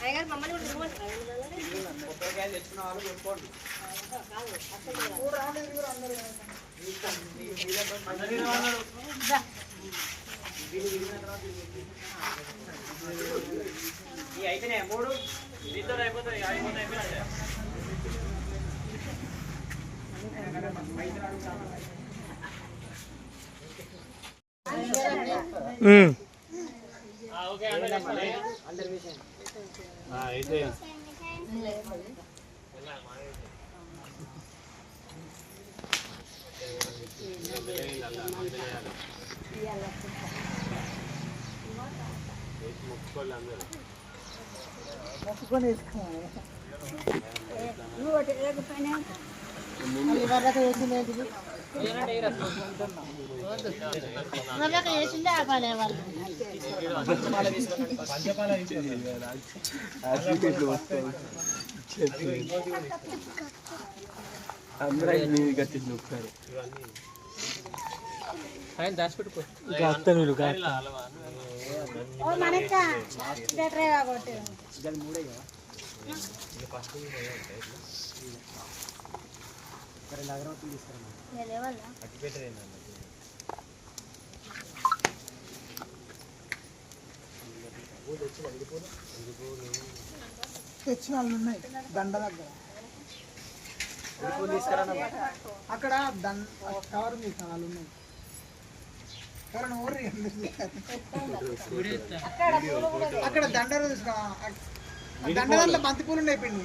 అయ్యగారు మమ్మల్ని కూడా తిరగమంటారా? కొబ్బరికాయలు తెచ్చుకున్న వాళ్ళు కొనుక్కోండి ఈ అయిపోయినాయి మూడు ఇద్దరు అయిపోతాయి అయిపోతాయి అయిపోయినాయి చేసిండే ఆపాలే వాళ్ళు అందరూ నీది కట్టింది ఒకసారి ఆయన దాచిపెట్టుకో ఓ మనక్క బెటరే కాబట్టి మూడే కదా రెండు అగరవత్తులు తెచ్చిన వాళ్ళు ఉన్నాయి. దండ దగ్గర. అక్కడ దండ కవర్ తీసిన వాళ్ళు ఉన్నాయి. అక్కడ దండలు తీసుకురా ఆ దండ దాంట్లో బంతి పూలు ఉన్నాయి పిండి.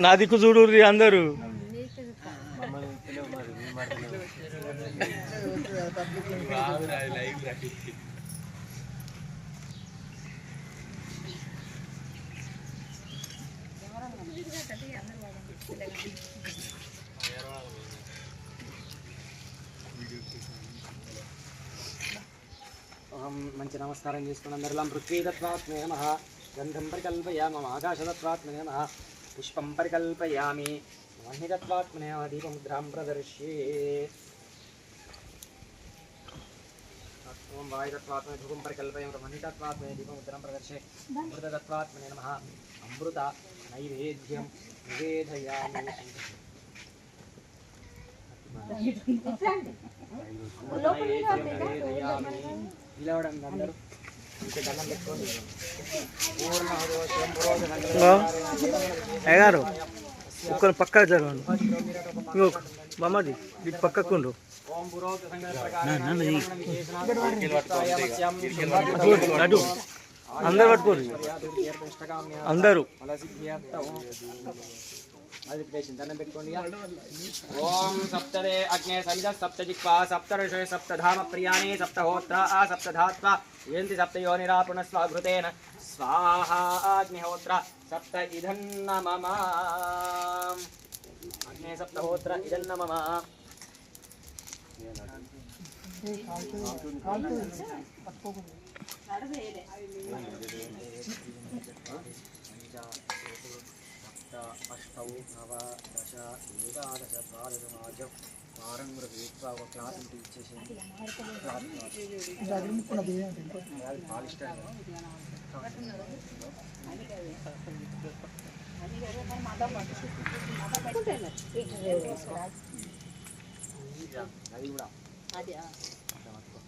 నా దిక్కు చూడు అందరూ. మంచి నమస్కారం చేసుకుని అందరిలా పృథ్వీతత్వాత్మే నమ గంధం పరికల్పయామ ఆకాశతత్వాత్మనే నమ పుష్పం పరికల్పయామి మహితత్వాత్మనే దీపముద్రాం ప్రదర్శ్యే ఓం వాయుతత్వాత్మనే ధూపం పరికల్పయామ మహితత్వాత్మనే దీపముద్రాం ప్రదర్శ్యే అమృతతత్వాత్మనే నమ అమృత నైవేద్యం నివేదయామి నైవేద్యం నివేదయామి నిలవడండి అందరూ అయ్యారు ఒక్కరు పక్క జరగండి. ఇంకో మామది ఇటు పక్కకుండు అటు అందరు పట్టుకోరు అందరూ. అది పేషెంట్ దండం పెట్టుకోండి ఓం సప్తదే అగ్నే సమిద సప్త జిక్వా సప్త ఋషయ సప్త ధామ ప్రియాణి సప్త హోత్ర ఆ సప్త ధాత్వ ఏంటి సప్త యోనిరా పునఃస్వాఘృతేన స్వాహా అగ్నిహోత్ర సప్త ఇదన్న మమ అగ్నే సప్త హోత్ర ఇదన్న మమ అష్టౌ నవ దశ ఏకాదశ ద్వాదశమాజం వారం వృత్వా ఒక క్లాస్ ఉంటే అది అది కూడా అది అట్లా పట్టుకో.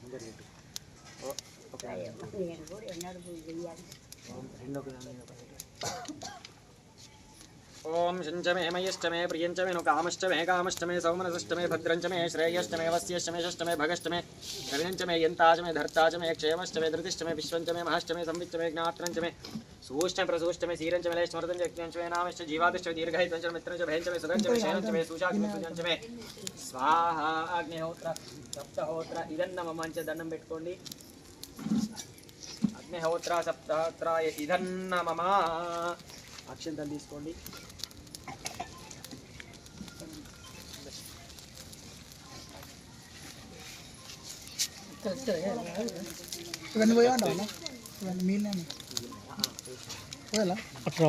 ముందర పెట్టు. ఓ, ఒక ఓ, రెండు ఒక. ఓం శంచమే మయష్టమే ప్రియంచమే కామష్టమే కామష్టమే సౌమనసష్టమే భద్రంచమే శ్రేయష్టమే వస్యష్టమే షష్టమే భగష్టమే కవినంచమే యంతాచమే ధర్తాచమే క్షేమష్టమే ధృతిష్టమే విశ్వంచమే మహాష్టమే సంవిత్తమే జ్ఞాత్రంచమే సూష్టమే ప్రసూష్టమే సీరంచమే లేష్మృతంచ యజ్ఞంచమే నామశ్చ జీవాదిష్టమే దీర్ఘహితంచమే మిత్రంచ భయంచమే సుధంచమే శైలంచమే సూచాగ్ని సుజంచమే స్వాహ అగ్నిహోత్ర సప్తహోత్ర ఇదన్న మంచి దండం పెట్టుకోండి అగ్నిహోత్ర సప్తహోత్రాయ ఇదన్న మమ అక్షంతలు తీసుకోండి ఇవన్నీ పోయి ఉంటావు ఇవన్నీ మీనే పోయాలా అట్లా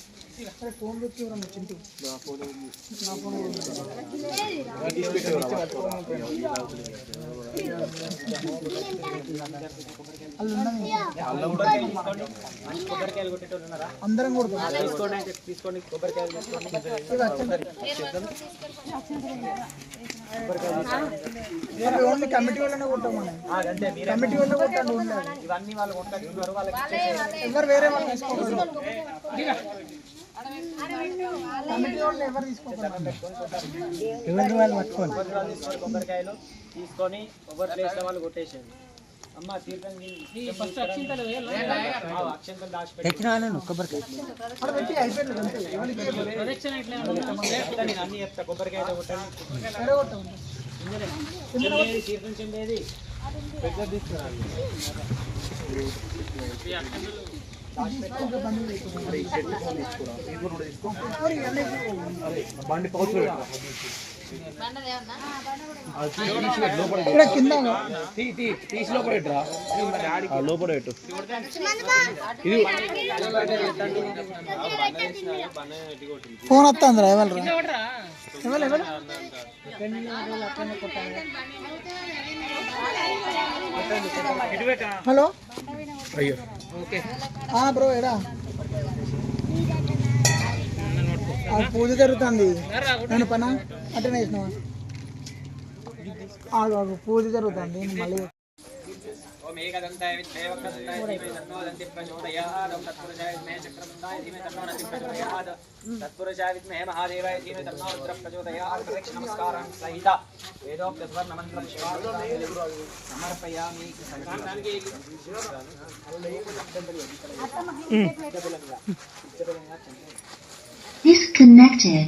ఫోన్ పెట్టి అందరం కొడుతాం తీసుకోండి కొబ్బరికాయలు ఓన్లీ కమిటీ వాళ్ళనే కొట్టాం మనం ఆ, అంతే మీరే కమిటీ వాళ్ళే అది. ఇవన్నీ వాళ్ళు కొట్టుకుంటున్నారు వాళ్ళకి. ఎవరు వేరే వాళ్ళు వాళ్ళు ఎవరు వాళ్ళు పట్టుకోండి కొబ్బరికాయలు తీసుకొని కొబ్బరి ప్లేస్ వాళ్ళు కొట్టేసేయండి అమ్మ తీర్థం అక్షంతలు దాచిపెట్టి అక్కడ అన్ని చెప్తా కొబ్బరికాయ కొట్టండి చెందేది పెద్ద చెందేది బండి పౌచ్ ఇక్కడ కింద లోపల పెట్టు ఫోన్ వస్తుందిరా ఎవరు ఎవరు ఎవరు హలో అయ్యో. బ్రో ఎడా పూజ జరుగుతుంది. నేను పన అటెండ్ చేసినావా? ఆగు, ఆగు, పూజ జరుగుతుంది. మళ్ళీ ओमेकदन्ताय विद्महे वक्रदन्ताय धीमहि तन्नो दन्ति प्रचोदयात्। ॐ तत्पुरुषाय विद्महे चक्रदन्ताय धीमहि तन्नो दन्ति प्रचोदयात्। तत्पुरुषाय विद्महे महादेवाय धीमहि तन्नो रुद्रः प्रचोदयात्। नमस्कारः सहित। वेदोक्तस्वर्णमन्त्रं शिवाय समर्पयामि। mm. Disconnected.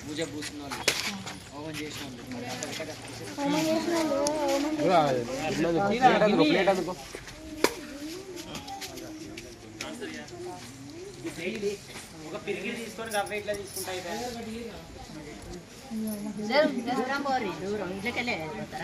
పూజ పూసిన వాళ్ళు హోమం చేసిన వాళ్ళు డైలీ ఒక పిరిగి తీసుకొని రవ్వ ఇట్లా తీసుకుంటా ದೂರ ಬೋರಿ ದೂರ ಒಂದ್ಲಕಲ್ಲೇ ಹೇಳ್ತಾರ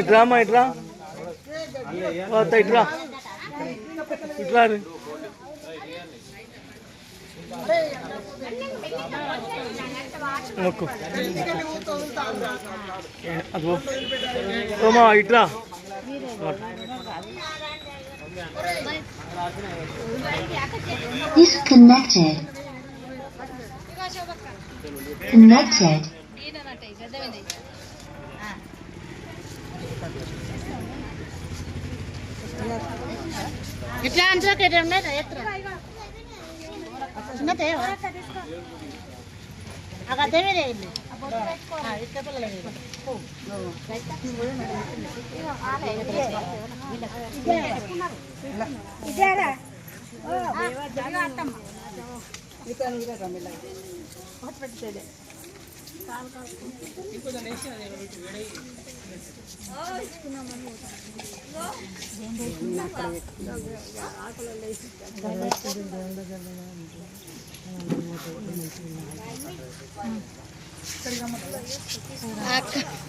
ఇట్రామ్మా ఇట్రా ఇట్రా ఇట్లా మొక్కు అదో సోమా ఇట్రా Disconnected. Connected. ఇట్లా అంటే ఎట్లా ఉన్నాయి ఎత్తురా చిన్న తేవా ఆ ఇల్లు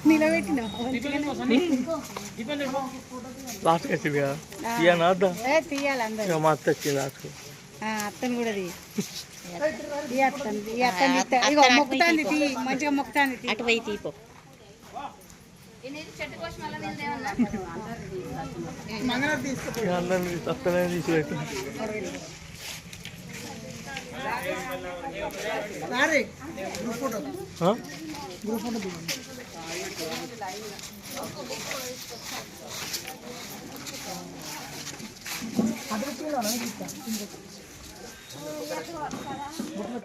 నిలబెట్టినా తీయాలి అందరు. ఇక మా అత్త వచ్చింది అత్తను కూడా మంచిగా మొక్కుతాంది తీ. అటు పోయి తీపో. మంగళ やっと漂亮。